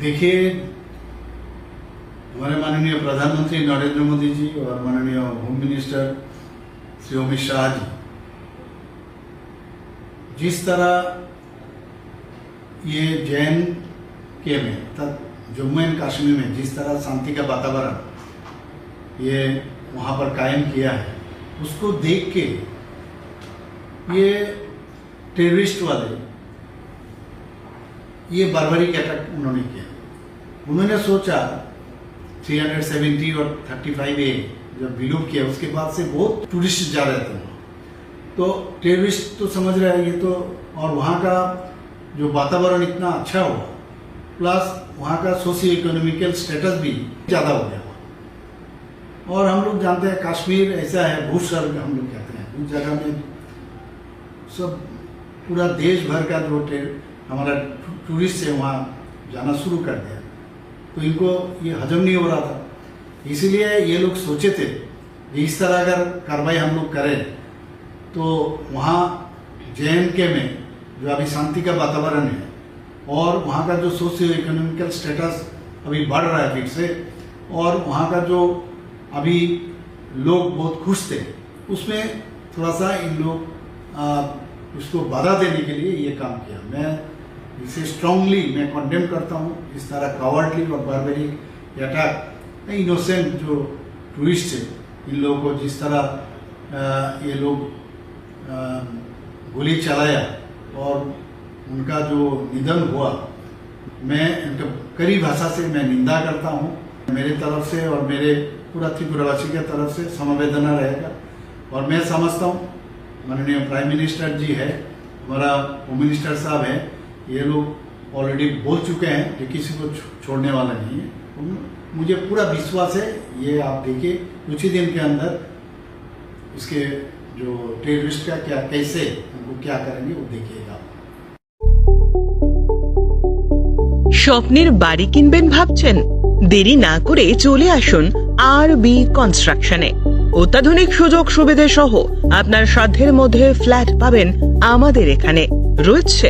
देखिए, हमारे माननीय प्रधानमंत्री नरेंद्र मोदी जी और माननीय होम मिनिस्टर श्री अमित शाह जी, जिस तरह ये जैन के में तथा जम्मू एंड कश्मीर में जिस तरह शांति का वातावरण ये वहाँ पर कायम किया है, उसको देख के ये टेररिस्ट वाले, ये बारबरिक अटैक उन्होंने किया। उन्होंने सोचा 370 और 35 ए जब विलुप्त किया, उसके बाद से बहुत टूरिस्ट जा रहे थे तो टेररिस्ट तो समझ रहे हैं, ये तो और वहाँ का जो वातावरण इतना अच्छा हुआ प्लस वहाँ का सोशियो इकोनॉमिकल स्टेटस भी ज़्यादा हो गया और हम लोग जानते हैं, कश्मीर ऐसा है भूस्वर्ग हम लोग कहते हैं, उस जगह में सब पूरा देश भर का जो हमारा टूरिस्ट है वहाँ जाना शुरू कर दिया। तो इनको ये हजम नहीं हो रहा था। इसीलिए ये लोग सोचे थे कि इस तरह अगर कार्रवाई हम लोग करें तो वहाँ जे के में जो अभी शांति का वातावरण है और वहाँ का जो सोशियो इकोनॉमिकल स्टेटस अभी बढ़ रहा है फिर से, और वहाँ का जो अभी लोग बहुत खुश थे, उसमें थोड़ा सा इन लोग उसको बाधा देने के लिए ये काम किया। मैं इसे स्ट्रांगली मैं कंडेम करता हूँ, इस तरह कावर्डली और बारबेरिक अटैक इनोसेंट जो टूरिस्ट है, इन लोगों को जिस तरह ये लोग गोली चलाया और उनका जो निधन हुआ, मैं इनका कड़ी भाषा से मैं निंदा करता हूँ। मेरे तरफ़ से और मेरे पूरा त्रिपुरावासी के तरफ़ से समवेदना रहेगा। और मैं समझता हूँ, माननीय प्राइम मिनिस्टर जी है, हमारा होम मिनिस्टर साहब है ये लोग ऑलरेडी बोल चुके हैं कि किसी को छो- छोड़ने वाला नहीं है उन- मुझे पूरा विश्वास है ये आप देखिए कुछ ही दिन के अंदर इसके जो टेररिस्ट का क्या कैसे उनको क्या करेंगे वो देखिएगा आप। স্বপ্নের বাড়ি কিনবেন ভাবছেন দেরি না করে চলে আসুন আর বি কনস্ট্রাকশনে অত্যাধুনিক সুযোগ সুবিধে সহ আপনার সাধ্যের মধ্যে ফ্ল্যাট পাবেন আমাদের এখানে রয়েছে